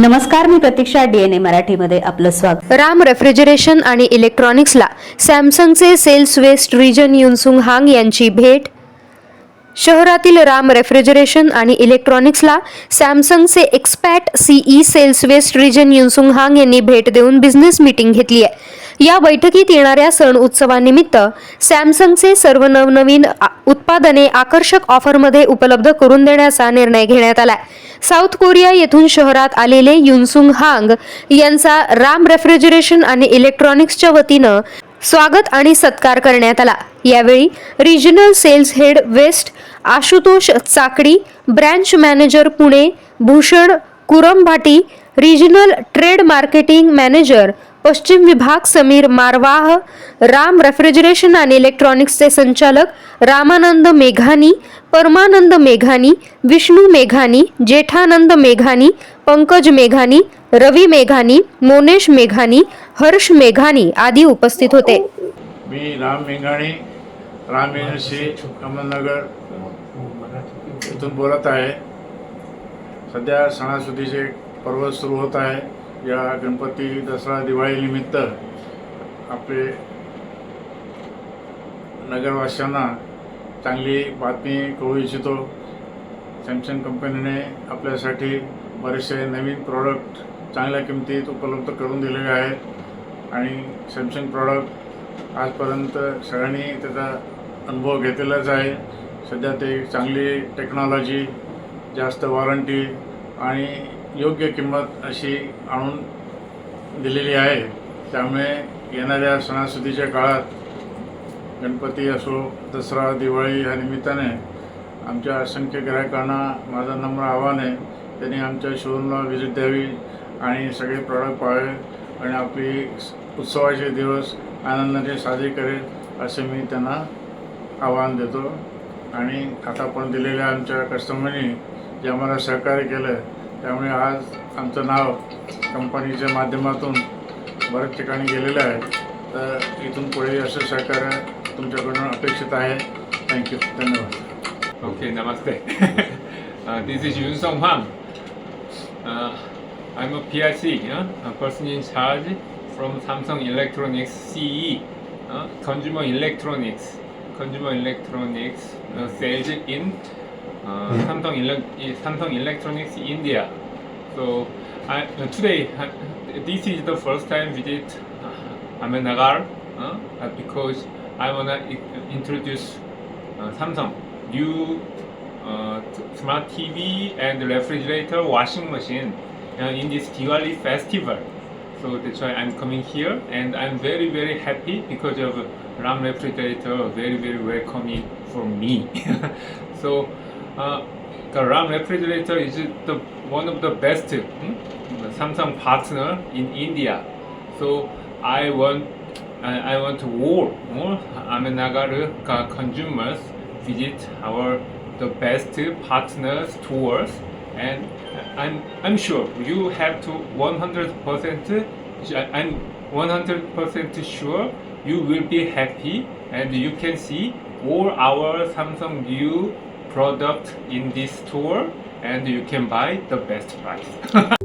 नमस्कार मी प्रतीक्षा डीएनए मराठीमध्ये आपलं स्वागत. राम रेफ्रिजरेशन आणि इलेक्ट्रॉनिक्सला सॅमसंगचे sales west region Yunsung Hang यांची भेट. शहरातील राम रेफ्रिजरेशन आणि इलेक्ट्रॉनिक्सला सॅमसंगचे expat CE sales west region Yunsung Hang यांनी भेट देऊन बिझनेस मीटिंग घेतली आहे. या बैठकीत येणाऱ्या सण उत्सवानिमित्त सॅमसंगचे सर्व नवनवीन उत्पादने आकर्षक ऑफरमध्ये उपलब्ध करून देण्याचा निर्णय घेण्यात आला साऊथ कोरिया येथून शहरात आलेले युनसुंग हांग यांचा राम रेफ्रिजरेशन आणि इलेक्ट्रॉनिक्सच्या वतीनं स्वागत आणि सत्कार करण्यात आला. यावेळी regional sales head west Ashutosh Chakadi branch manager Pune Bhushan Kurambhati regional trade marketing manager पश्चिम विभाग समीर मारवाह राम रेफ्रिजरेशन आणि इलेक्ट्रॉनिक्सचे संचालक रामानंद मेघानी परमानंद मेघानी विष्णू मेघानी जेठानंद मेघानी पंकज मेघानी रवी मेघानी मोनेश मेघानी हर्ष मेघानी आदी उपस्थित होते. मी राम मेघाणी राम अहमदनगर इथून बोलत आहे. सध्या सणासुदीचे पर्व सुरू होत आहे. या गणपती दसरा दिवाळीनिमित्त आपले नगरवासियांना चांगली बातमी कळू इच्छितो. सॅमसंग कंपनीने आपल्यासाठी बरेचसे नवीन प्रॉडक्ट चांगल्या किमतीत उपलब्ध करून दिलेले आहेत. आणि सॅमसंग प्रॉडक्ट आजपर्यंत सगळ्यांनी त्याचा अनुभव घेतलेलाच आहे. सध्या ते चांगली टेक्नॉलॉजी जास्त वॉरंटी आणि योग्य किंमत अशी आणून दिलेली आहे. त्यामुळे येणाऱ्या सणासुदीच्या काळात गणपती असो दसरा दिवाळी या निमित्ताने आमच्या असंख्य ग्राहकांना माझं नम्र आव्हान आहे. त्यांनी आमच्या शोरूमला व्हिजिट द्यावी आणि सगळे प्रॉडक्ट पाहावे आणि आपली उत्सवाचे दिवस आनंदाने साजरे करेल असे मी त्यांना आव्हान देतो. आणि आतापर्यंत दिलेल्या आमच्या कस्टमरनी जे आम्हाला सहकार्य केलं त्यामुळे आज आमचं नाव कंपनीच्या माध्यमातून बऱ्याच ठिकाणी गेलेलं आहे. तर इथून पुढे असं सहकार्य तुमच्याकडून अपेक्षित आहे. थँक्यू धन्यवाद. Okay Namaste. This is Yun some hmm I मग P R C person in charge from Samsung Electronics C consumer electronics consumer electronics sales in uh, Samsung, Ele- Samsung Electronics India. So I, uh, today, uh, this is the first time visit uh, Ahmednagar uh, because I wanna i- introduce uh, Samsung new uh, t- smart TV and refrigerator washing machine uh, in this Diwali festival. So that's why I'm coming here and I'm very very happy because of Ram refrigerator very very welcoming for me. so uh, the Ram refrigerator is the one of the best Samsung partner in India. So I want I, I want all more Ahmednagar uh, consumers visit our the best partners tours and I'm I'm sure you have to 100% I'm 100% sure you will be happy. And you can see all our Samsung new product in this store and you can buy the best price.